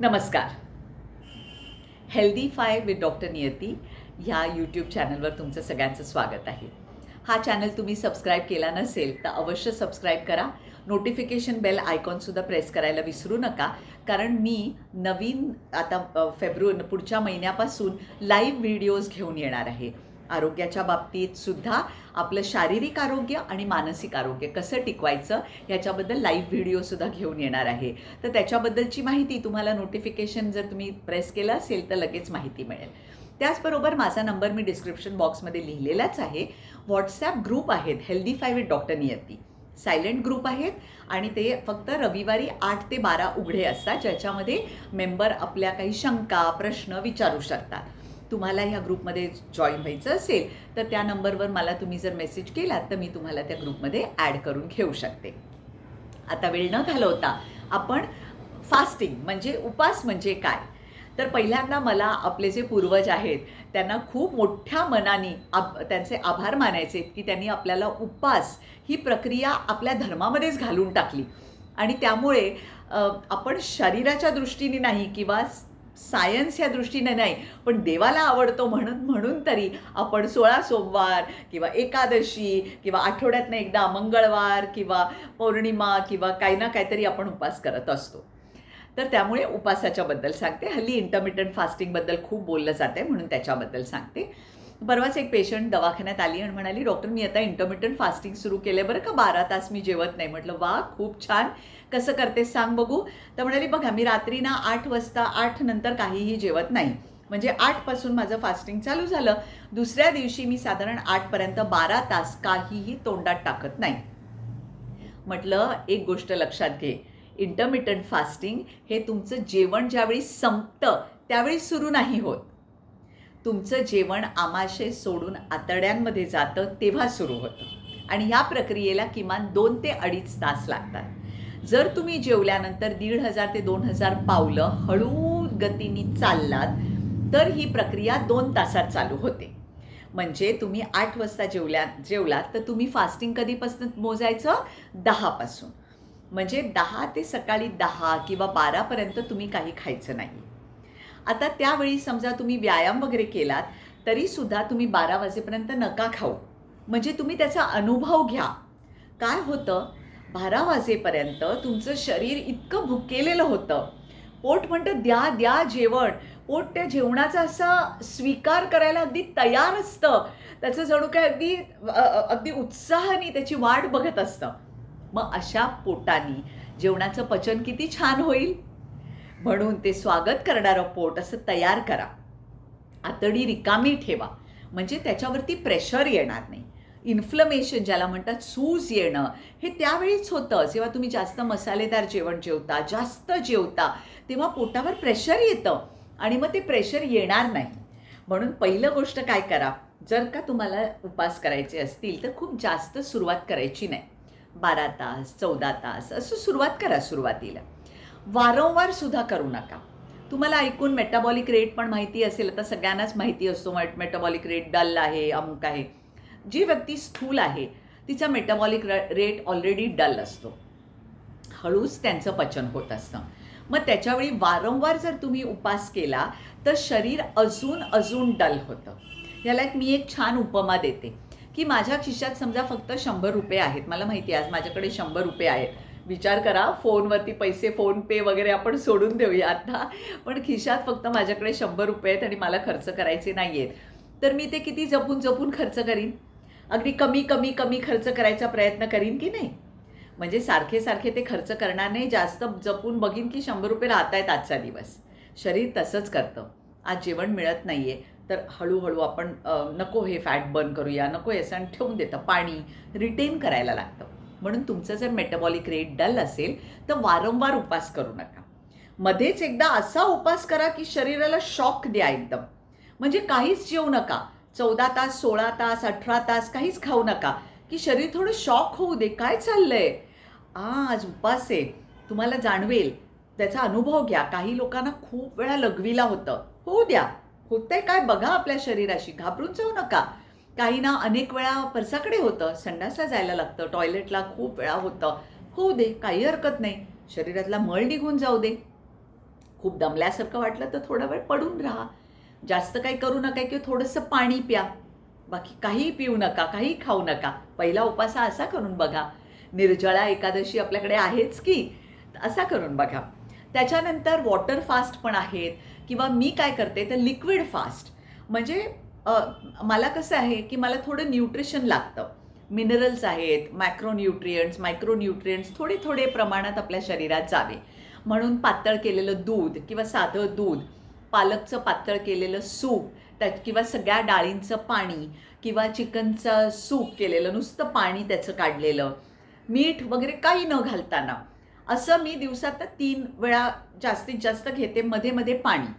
नमस्कार. Healthy five with doctor Niyati ह्या YouTube चॅनलवर तुमचं सगळ्यांचं स्वागत आहे. हा चॅनल तुम्ही सबस्क्राईब केला नसेल तर अवश्य सबस्क्राईब करा. नोटिफिकेशन बेल आयकॉनसुद्धा प्रेस करायला विसरू नका. कारण मी नवीन आता फेब्रुवारी पुढच्या महिन्यापासून लाईव्ह व्हिडिओज घेऊन येणार आहे. आरोग्याच्या बाबतीत सुद्धा आपलं शारीरिक आरोग्य आणि मानसिक आरोग्य कसं टिकवायचं याच्याबद्दल लाईव्ह व्हिडिओसुद्धा घेऊन येणार आहे. तर त्याच्याबद्दलची माहिती तुम्हाला नोटिफिकेशन जर तुम्ही प्रेस केलं असेल तर लगेच माहिती मिळेल. त्याचबरोबर माझा नंबर मी डिस्क्रिप्शन बॉक्समध्ये लिहिलेलाच आहे. व्हॉट्सॲप ग्रुप आहेत. Healthify with doctor Niyati. Silent group आहेत आणि ते फक्त रविवारी आठ ते बारा उघडे असतात ज्याच्यामध्ये मेंबर आपल्या काही शंका प्रश्न विचारू शकतात. तुम्हाला ह्या ग्रुपमध्ये जॉईन व्हायचं असेल तर त्या नंबरवर मला तुम्ही जर मेसेज केलात तर मी तुम्हाला त्या ग्रुपमध्ये ॲड करून घेऊ शकते. आता वेळ न घालवता आपण फास्टिंग म्हणजे उपास म्हणजे काय? तर पहिल्यांदा मला आपले जे पूर्वज आहेत त्यांना खूप मोठ्या मनाने आप त्यांचे आभार मानायचे की त्यांनी आपल्याला उपास ही प्रक्रिया आपल्या धर्मामध्येच घालून टाकली. आणि त्यामुळे आपण शरीराच्या दृष्टीने नाही किंवा सायन्स या दृष्टीने नाही पण देवाला आवडतो म्हणून म्हणून तरी आपण सोळा सोमवार किंवा एकादशी किंवा आठवड्यातनं एकदा मंगळवार किंवा पौर्णिमा किंवा काही ना काहीतरी आपण उपास करत असतो. तर त्यामुळे उपासाच्याबद्दल सांगते. हल्ली इंटरमिटंट फास्टिंगबद्दल खूप बोललं जाते म्हणून त्याच्याबद्दल सांगते. परवाच एक पेशंट दवाखान्यात आली आणि म्हणाली डॉक्टर मी आता इंटरमिटंट फास्टिंग सुरू केलं बरं का? बारा तास मी जेवत नाही. म्हटलं वा खूप छान. कसं करते सांग बघू. तर म्हणाली बघा मी रात्री ना आठ वाजता आठ नंतर काहीही जेवत नाही. म्हणजे आठपासून माझं फास्टिंग चालू झालं. दुसऱ्या दिवशी मी साधारण आठपर्यंत बारा तास काहीही तोंडात टाकत नाही. म्हटलं एक गोष्ट लक्षात घे. इंटरमिटंट फास्टिंग हे तुमचं जेवण ज्यावेळी संपतं त्यावेळी सुरू नाही होत. तुमचं जेवण आमाशय सोडून आतड्यांमध्ये जातं तेव्हा सुरू होतं. आणि ह्या प्रक्रियेला किमान दोन ते अडीच तास लागतात. जर तुम्ही जेवल्यानंतर दीड हजार ते दोन हजार पावलं हळू गतीने चाललात तर ही प्रक्रिया दोन तासात चालू होते. म्हणजे तुम्ही आठ वाजता जेवल्या जेवलात तर तुम्ही फास्टिंग कधीपासून मोजायचं? दहापासून. म्हणजे दहा ते सकाळी दहा किंवा बारापर्यंत तुम्ही काही खायचं नाही. आता त्यावेळी समजा तुम्ही व्यायाम वगैरे केलात तरी सुद्धा तुम्ही बारा वाजेपर्यंत नका खाऊ. म्हणजे तुम्ही त्याचा अनुभव घ्या. काय होतं? बारा वाजेपर्यंत तुमचं शरीर इतकं भुकेलेलं होतं. पोट म्हणतं द्या द्या जेवण. पोट त्या जेवणाचा असा स्वीकार करायला अगदी तयार असतं. त्याचं जणू काय अगदी अगदी उत्साहाने त्याची वाट बघत असतं. मग अशा पोटाने जेवणाचं पचन किती छान होईल? म्हणून ते स्वागत करणारं पोट असं तयार करा. आतडी रिकामी ठेवा. म्हणजे त्याच्यावरती प्रेशर येणार नाही. इन्फ्लमेशन ज्याला म्हणतात सूज येणं हे त्यावेळीच होतं. जेव्हा तुम्ही जास्त मसालेदार जेवण जेवता जास्त जेवता तेव्हा पोटावर प्रेशर येतं. आणि मग ते प्रेशर येणार नाही. म्हणून पहिलं गोष्ट काय करा? जर का तुम्हाला उपास करायचे असतील तर खूप जास्त सुरुवात करायची नाही. बारा तास चौदा तास असं सुरुवात करा सुरुवातीला. वारंवार सुद्धा करू नका. तुम्हाला ऐकून मेटाबॉलिक रेट पण माहिती असेल आता सगळ्यांनाच माहिती असतो मेटाबॉलिक रेट डल आहे अमुक आहे. जी व्यक्ती स्थूल आहे तिचा मेटाबॉलिक रेट ऑलरेडी डल असतो. हळूच त्यांचं पचन होत असतं. मग त्याच्यावेळी वारंवार जर तुम्ही उपास केला तर शरीर अजून अजून डल होतं. याला एक मी एक छान उपमा देते की माझ्या खिशात समजा फक्त शंभर रुपये आहेत मला माहिती आहे आज माझ्याकडे शंभर रुपये आहेत. विचार करा फोनवरती पैसे फोनपे वगैरे आपण सोडून देऊया आता पण खिशात फक्त माझ्याकडे शंभर रुपये आहेत आणि मला खर्च करायचे नाही आहेत तर मी ते किती जपून जपून खर्च करीन? अगदी कमी कमी कमी खर्च करायचा प्रयत्न करीन की नाही? म्हणजे सारखे सारखे ते खर्च करणार नाही जास्त जपून बघीन की शंभर रुपये राहत आहेत आजचा दिवस. शरीर तसंच करतं. आज जेवण मिळत नाही आहे तर हळूहळू आपण नको हे फॅट बर्न करूया नको हे सण ठेवून देतं. पाणी रिटेन करायला लागतं. म्हणून तुमचं जर मेटाबॉलिक रेट डल असेल तर वारंवार उपास करू नका. मध्येच एकदा असा उपास करा की शरीराला शॉक द्या एकदम. म्हणजे काहीच जेवू नका. चौदा तास सोळा तास अठरा तास काहीच खाऊ नका. की शरीर थोडं शॉक होऊ दे. काय चाललंय? आज उपास आहे. तुम्हाला जाणवेल. त्याचा अनुभव घ्या. काही लोकांना खूप वेळा लघवीला होतं. होऊ द्या. होतंय काय? बघा आपल्या शरीराशी. घाबरून जाऊ नका. काहींना अनेक वेळा परसाकडे होतं संडासला जायला लागतं टॉयलेटला खूप वेळा होतं. होऊ दे काही हरकत नाही. शरीरातला मळ निघून जाऊ दे. खूप दमल्यासारखं वाटलं तर थोडा वेळ पडून राहा. जास्त काही करू नका किंवा थोडंसं पाणी प्या. बाकी काही पिऊ नका काही खाऊ नका. पहिला उपास असा करून बघा. निर्जळा एकादशी आपल्याकडे आहेच की? असा करून बघा. त्याच्यानंतर वॉटर फास्ट पण आहेत. किंवा मी काय करते तर लिक्विड फास्ट. म्हणजे मला कसं आहे की मला थोडं न्यूट्रिशन लागतं. मिनरल्स आहेत मॅक्रोन्यूट्रियंट्स मायक्रोन्यूट्रियंट्स थोडे थोडे प्रमाणात आपल्या शरीरात जावे. म्हणून पातळ केलेलं दूध किंवा साधं दूध पालकचं पातळ केलेलं सूप त्यात किंवा सगळ्या डाळींचं पाणी किंवा चिकनचं सूप केलेलं नुसतं पाणी त्याचं काढलेलं. मीठ वगैरे काही न घालताना. असं मी दिवसात तीन वेळा जास्तीत जास्त घेते मध्ये मध्ये पाणी.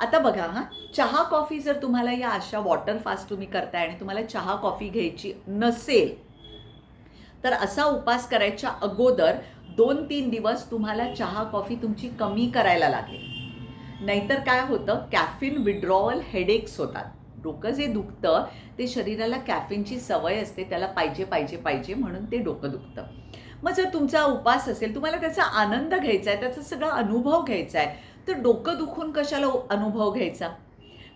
आता बघा हां चहा कॉफी जर तुम्हाला या अशा वॉटर फास्ट तुम्ही करताय आणि तुम्हाला चहा कॉफी घ्यायची नसेल तर असा उपास करायच्या अगोदर दोन तीन दिवस तुम्हाला चहा कॉफी तुमची कमी करायला लागेल. नाहीतर काय होतं? कॅफिन विड्रॉवल हेडेक्स होतात. डोकं जे दुखतं ते शरीराला कॅफिनची सवय असते त्याला पाहिजे पाहिजे पाहिजे म्हणून ते डोकं दुखतं. मग जर तुमचा उपास असेल तुम्हाला त्याचा आनंद घ्यायचा आहे त्याचा सगळा अनुभव घ्यायचा आहे तर डोकं दुखून कशाला अनुभव घ्यायचा?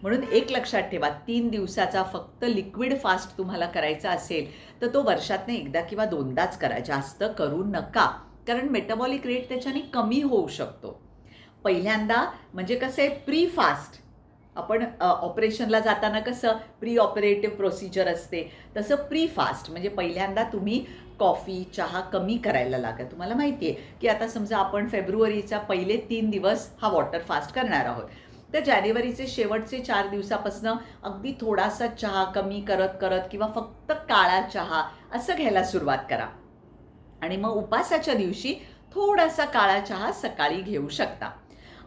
म्हणून एक लक्षात ठेवा तीन दिवसाचा फक्त लिक्विड फास्ट तुम्हाला करायचा असेल तर तो वर्षातनं एकदा किंवा दोनदाच करा. जास्त करू नका कारण मेटाबॉलिक रेट त्याच्याने कमी होऊ शकतो. पहिल्यांदा म्हणजे कसं आहे प्री फास्ट आपण ऑपरेशनला जाताना कसं प्री ऑपरेटिव्ह प्रोसिजर असते. तसं प्री फास्ट म्हणजे पहिल्यांदा तुम्ही कॉफी चहा कमी करायला लागत. तुम्हाला माहिती आहे की आता समजा आपण फेब्रुवारीचा पहिले तीन दिवस हा वॉटर फास्ट करणार आहोत. तर जानेवारीचे शेवटचे चार दिवसापासून अगदी थोडासा चहा कमी करत करत किंवा फक्त काळा चहा असं घ्यायला सुरुवात करा. आणि मग उपासाच्या दिवशी थोडासा काळा चहा सकाळी घेऊ शकता.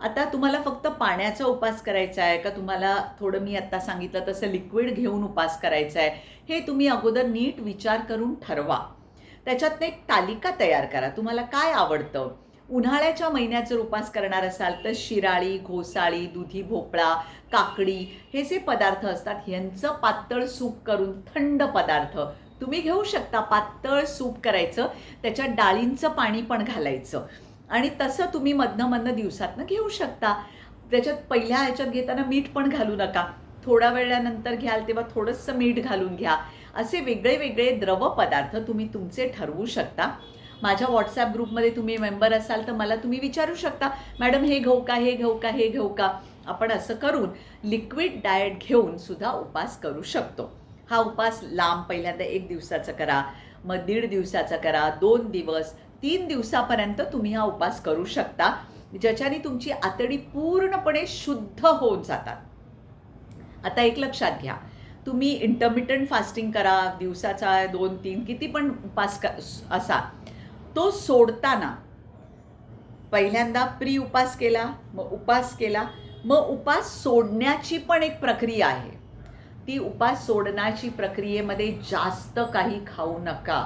आता तुम्हाला फक्त पाण्याचा उपास करायचा आहे का? तुम्हाला थोडं मी आत्ता सांगितलं तसं लिक्विड घेऊन उपास करायचा आहे. हे तुम्ही अगोदर नीट विचार करून ठरवा. त्याच्यातनं एक तालिका तयार करा. तुम्हाला काय आवडतं? उन्हाळ्याच्या महिन्यात जर उपास करणार असाल तर शिराळी घोसाळी दुधी भोपळा काकडी हे जे पदार्थ असतात ह्यांचं पातळ सूप करून थंड पदार्थ. तुम्ही घेऊ शकता पातळ सूप करायचं त्याच्यात डाळींचं पाणी पण घालायचं. आणि तसं तुम्ही मधनं मधनं दिवसातनं घेऊ शकता. त्याच्यात पहिल्या ह्याच्यात घेताना मीठ पण घालू नका. थोड्या वेळानंतर घ्याल तेव्हा थोडंसं मीठ घालून घ्या. असे वेगळे वेगळे द्रव पदार्थ तुम्ही तुमचे ठरवू शकता. माझ्या व्हॉट्सॲप ग्रुपमध्ये तुम्ही मेंबर असाल तर मला तुम्ही विचारू शकता मॅडम हे घेऊ का हे घेऊ का हे घेऊ का? आपण असं करून लिक्विड डाएट घेऊन सुद्धा उपास करू शकतो. हा उपास लांब पहिल्यांदा एक दिवसाचा करा मग दीड दिवसाचा करा दोन दिवस तीन दिवसापर्यंत तुम्ही हा उपास करू शकता ज्याच्याने तुमची आतडी पूर्णपणे शुद्ध होऊन जातात. आता एक लक्षात घ्या. तुम्ही इंटरमिटंट फास्टिंग करा दिवसाचा दोन तीन किती पण उपास क असा. तो सोडताना पहिल्यांदा प्री उपास केला मग उपास केला मग उपास सोडण्याची पण एक प्रक्रिया आहे. ती उपास सोडण्याची प्रक्रियेमध्ये जास्त काही खाऊ नका.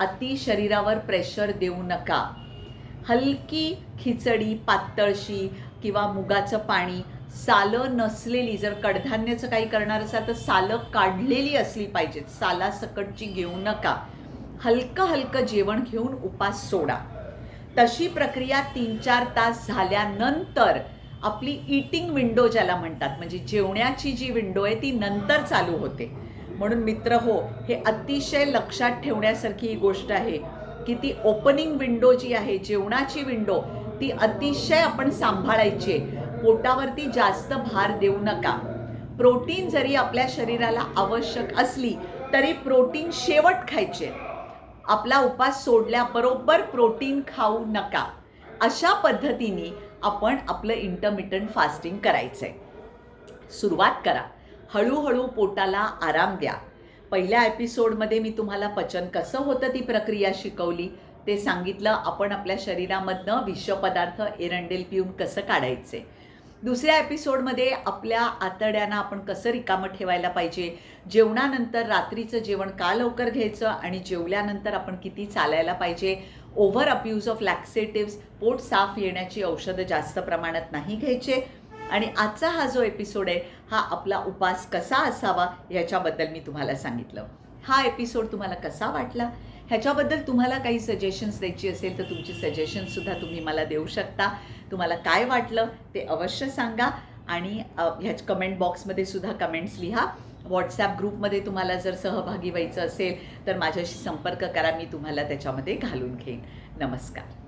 अति शरीरावर प्रेशर देऊ नका. हलकी खिचडी पातळशी किंवा मुगाचं पाणी सालं नसलेली जर कडधान्याचं काही करणार असाल तर सालं काढलेली असली पाहिजेत. सालासकटची घेऊ नका. हलकं हलकं जेवण घेऊन उपास सोडा. तशी प्रक्रिया तीन चार तास झाल्यानंतर आपली इटिंग विंडो ज्याला म्हणतात म्हणजे जेवण्याची जी विंडो आहे ती नंतर चालू होते. म्हणून मित्र हो हे अतिशय लक्षात ठेवण्यासारखी ही गोष्ट आहे की ती ओपनिंग विंडो जी आहे जेवणाची विंडो ती अतिशय आपण सांभाळायची आहे. पोटावरती जास्त भार देऊ नका. प्रोटीन जरी आपल्या शरीराला आवश्यक असली तरी प्रोटीन शेवट खायचे. आपला उपास सोडल्याबरोबर प्रोटीन खाऊ नका. अशा पद्धतीने आपण आपलं इंटरमिटंट फास्टिंग करायचं आहे सुरुवात करा. हळूहळू पोटाला आराम द्या. पहिल्या एपिसोडमध्ये मी तुम्हाला पचन कसं होतं ती प्रक्रिया शिकवली. ते सांगितलं आपण आपल्या शरीरामधनं विषपदार्थ एरंडेल पिऊन कसं काढायचे. दुसऱ्या एपिसोडमध्ये आपल्या आतड्यांना आपण कसं रिकामं ठेवायला पाहिजे? जेवणानंतर रात्रीचं जेवण का लवकर घ्यायचं? आणि जेवल्यानंतर आपण किती चालायला पाहिजे? ओव्हर अब्यूज ऑफ लॅक्सेटिव्स पोट साफ येण्याची औषधं जास्त प्रमाणात नाही घ्यायचे. आणि आजचा हा जो एपिसोड आहे हा आपला उपास कसा असावा याच्याबद्दल मी तुम्हाला सांगितलं. हा एपिसोड तुम्हाला कसा वाटला? ह्याच्याबद्दल तुम्हाला काही सजेशन्स द्यायची असेल तर तुमची सजेशनसुद्धा तुम्ही मला देऊ शकता. तुम्हाला काय वाटलं ते अवश्य सांगा आणि ह्या ह्याच कमेंट बॉक्समध्ये सुद्धा कमेंट्स लिहा. व्हॉट्सॲप ग्रुपमध्ये तुम्हाला जर सहभागी व्हायचं असेल तर माझ्याशी संपर्क करा. मी तुम्हाला त्याच्यामध्ये घालून घेईन. नमस्कार.